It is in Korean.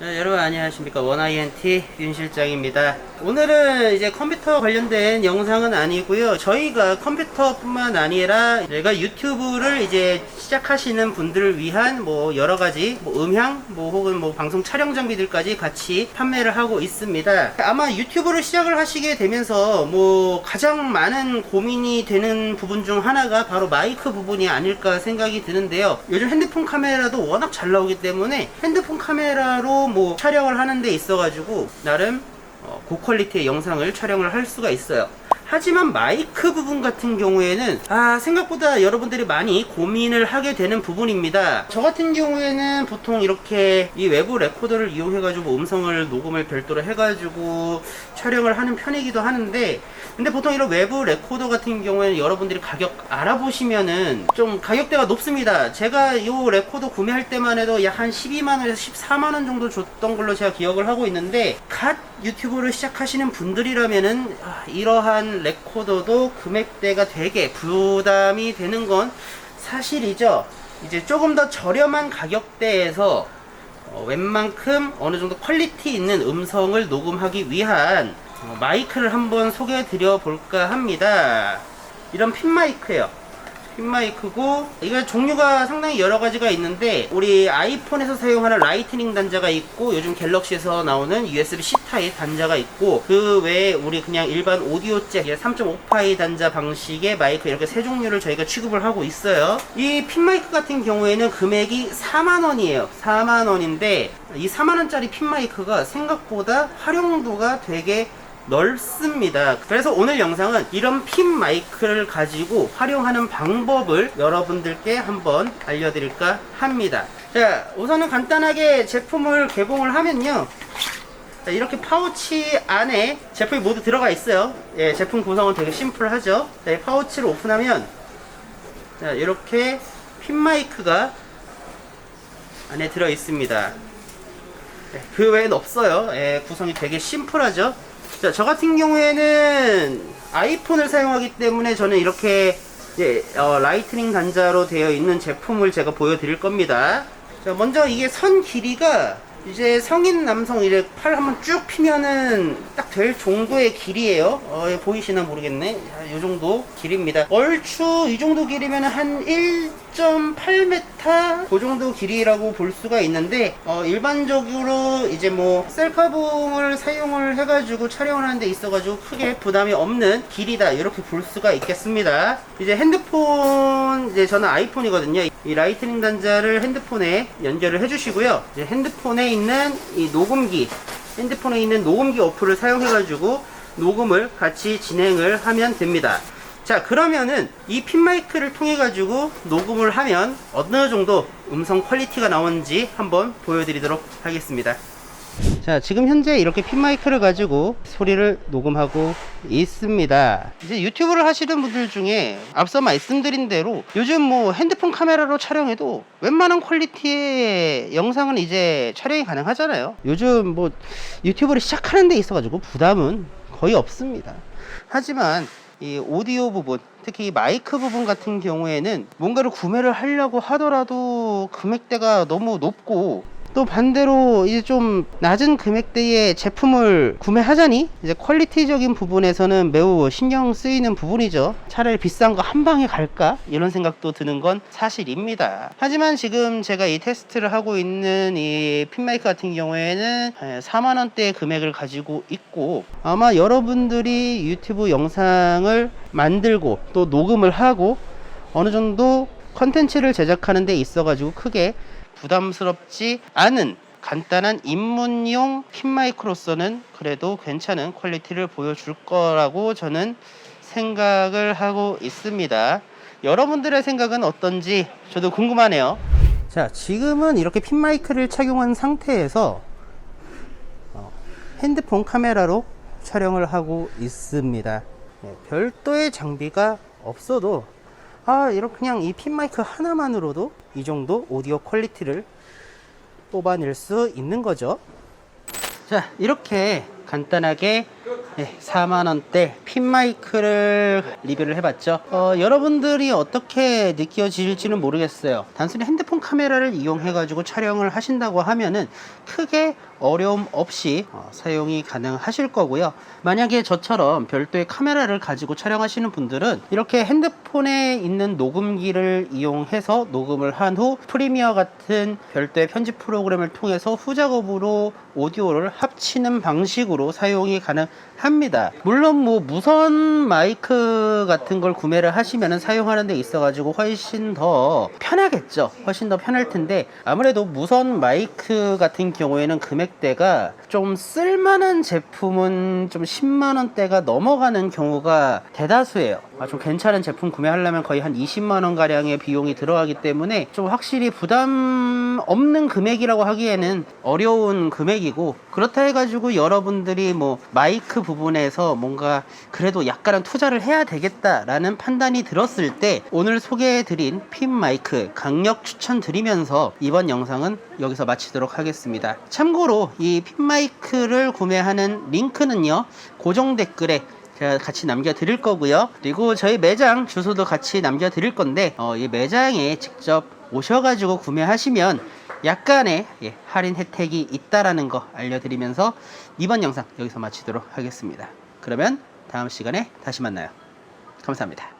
자, 여러분 안녕하십니까 원INT 윤 실장입니다. 오늘은 이제 컴퓨터 관련된 영상은 아니고요. 저희가 컴퓨터뿐만 아니라 저희가 유튜브를 이제 시작하시는 분들을 위한 뭐 여러 가지 뭐 음향 뭐 혹은 뭐 방송 촬영 장비들까지 같이 판매를 하고 있습니다. 아마 유튜브를 시작을 하시게 되면서 뭐 가장 많은 고민이 되는 부분 중 하나가 바로 마이크 부분이 아닐까 생각이 드는데요. 요즘 핸드폰 카메라도 워낙 잘 나오기 때문에 핸드폰 카메라로 뭐 촬영을 하는 데 있어가지고 나름 어, 고퀄리티의 영상을 촬영을 할 수가 있어요. 하지만 마이크 부분 같은 경우에는 아 생각보다 여러분들이 많이 고민을 하게 되는 부분입니다. 저 같은 경우에는 보통 이렇게 이 외부 레코더를 이용해 가지고 음성을 녹음을 별도로 해 가지고 촬영을 하는 편이기도 하는데 근데 보통 이런 외부 레코더 같은 경우에는 여러분들이 가격 알아보시면은 좀 가격대가 높습니다. 제가 이 레코더 구매할 때만 해도 약 한 12만 원에서 14만 원 정도 줬던 걸로 제가 기억을 하고 있는데 갓 유튜브를 시작하시는 분들이라면은 아, 이러한 레코더도 금액대가 되게 부담이 되는 건 사실이죠. 이제 조금 더 저렴한 가격대에서 어, 웬만큼 어느 정도 퀄리티 있는 음성을 녹음하기 위한 어, 마이크를 한번 소개해 드려 볼까 합니다. 이런 핀 마이크예요. 핀 마이크고 이거 종류가 상당히 여러 가지가 있는데 우리 아이폰에서 사용하는 라이트닝 단자가 있고 요즘 갤럭시에서 나오는 USB-C 타입 단자가 있고 그 외에 우리 그냥 일반 오디오 잭 3.5파이 단자 방식의 마이크 이렇게 세 종류를 저희가 취급을 하고 있어요. 이 핀 마이크 같은 경우에는 금액이 4만 원이에요. 4만 원인데 이 4만 원짜리 핀 마이크가 생각보다 활용도가 되게 넓습니다. 그래서 오늘 영상은 이런 핀 마이크를 가지고 활용하는 방법을 여러분들께 한번 알려드릴까 합니다. 자, 우선은 간단하게 제품을 개봉을 하면요. 자, 이렇게 파우치 안에 제품이 모두 들어가 있어요. 예, 제품 구성은 되게 심플하죠. 자, 이 파우치를 오픈하면 자, 이렇게 핀 마이크가 안에 들어 있습니다. 네, 그 외엔 없어요. 예, 구성이 되게 심플하죠. 자, 저 같은 경우에는 아이폰을 사용하기 때문에 저는 이렇게 이제, 어, 라이트닝 단자로 되어 있는 제품을 제가 보여드릴 겁니다. 자, 먼저 이게 선 길이가 이제 성인 남성 이제 팔 한번 쭉 피면은 딱 될 정도의 길이에요. 어, 예, 보이시나 모르겠네. 자, 요 정도 길입니다. 얼추 이 정도 길이면 한 1.8m 그 정도 길이라고 볼 수가 있는데 어, 일반적으로 이제 뭐 셀카봉을 사용을 해가지고 촬영을 하는 데 있어가지고 크게 부담이 없는 길이다 이렇게 볼 수가 있겠습니다. 이제 핸드폰 이제 저는 아이폰이거든요. 이 라이트닝 단자를 핸드폰에 연결을 해주시고요. 이제 핸드폰에 있는 이 녹음기 핸드폰에 있는 녹음기 어플을 사용해가지고 녹음을 같이 진행을 하면 됩니다. 자, 그러면은 이 핀 마이크를 통해 가지고 녹음을 하면 어느 정도 음성 퀄리티가 나오는지 한번 보여드리도록 하겠습니다. 자, 지금 현재 이렇게 핀 마이크를 가지고 소리를 녹음하고 있습니다. 이제 유튜브를 하시는 분들 중에 앞서 말씀드린 대로 요즘 뭐 핸드폰 카메라로 촬영해도 웬만한 퀄리티의 영상은 이제 촬영이 가능하잖아요. 요즘 뭐 유튜브를 시작하는 데 있어 가지고 부담은 거의 없습니다. 하지만 이 오디오 부분, 특히 이 마이크 부분 같은 경우에는 뭔가를 구매를 하려고 하더라도 금액대가 너무 높고 또 반대로 이제 좀 낮은 금액대의 제품을 구매하자니 이제 퀄리티적인 부분에서는 매우 신경 쓰이는 부분이죠. 차라리 비싼 거 한 방에 갈까? 이런 생각도 드는 건 사실입니다. 하지만 지금 제가 이 테스트를 하고 있는 이 핀마이크 같은 경우에는 4만 원대의 금액을 가지고 있고 아마 여러분들이 유튜브 영상을 만들고 또 녹음을 하고 어느 정도 컨텐츠를 제작하는 데 있어 가지고 크게 부담스럽지 않은 간단한 입문용 핀 마이크로서는 그래도 괜찮은 퀄리티를 보여줄 거라고 저는 생각을 하고 있습니다. 여러분들의 생각은 어떤지 저도 궁금하네요. 자, 지금은 이렇게 핀 마이크를 착용한 상태에서 어, 핸드폰 카메라로 촬영을 하고 있습니다. 네, 별도의 장비가 없어도 아, 이렇게 그냥 이 핀 마이크 하나만으로도 이 정도 오디오 퀄리티를 뽑아낼 수 있는 거죠. 자, 이렇게 간단하게 4만원대 핀 마이크를 리뷰를 해봤죠. 어, 여러분들이 어떻게 느껴질지는 모르겠어요. 단순히 핸드폰 카메라를 이용해 가지고 촬영을 하신다고 하면은 크게 어려움 없이 어, 사용이 가능하실 거고요. 만약에 저처럼 별도의 카메라를 가지고 촬영하시는 분들은 이렇게 핸드폰에 있는 녹음기를 이용해서 녹음을 한 후 프리미어 같은 별도의 편집 프로그램을 통해서 후작업으로 오디오를 합치는 방식으로 사용이 가능합니다. 물론 뭐 무선 마이크 같은 걸 구매를 하시면 사용하는 데 있어 가지고 훨씬 더 편하겠죠. 훨씬 더 편할 텐데 아무래도 무선 마이크 같은 경우에는 금액 대가 좀 쓸만한 제품은 좀 10만 원대가 넘어가는 경우가 대다수예요. 아, 좀 괜찮은 제품 구매하려면 거의 한 20만 원 가량의 비용이 들어가기 때문에 좀 확실히 부담 없는 금액이라고 하기에는 어려운 금액이고 그렇다 해가지고 여러분들이 뭐 마이크 부분에서 뭔가 그래도 약간은 투자를 해야 되겠다라는 판단이 들었을 때 오늘 소개해드린 핀 마이크 강력 추천드리면서 이번 영상은 여기서 마치도록 하겠습니다. 참고로 이 핀 마이크를 구매하는 링크는요 고정 댓글에 제가 같이 남겨드릴 거고요. 그리고 저희 매장 주소도 같이 남겨드릴 건데 어, 이 매장에 직접 오셔가지고 구매하시면 약간의 예, 할인 혜택이 있다라는 거 알려드리면서 이번 영상 여기서 마치도록 하겠습니다. 그러면 다음 시간에 다시 만나요. 감사합니다.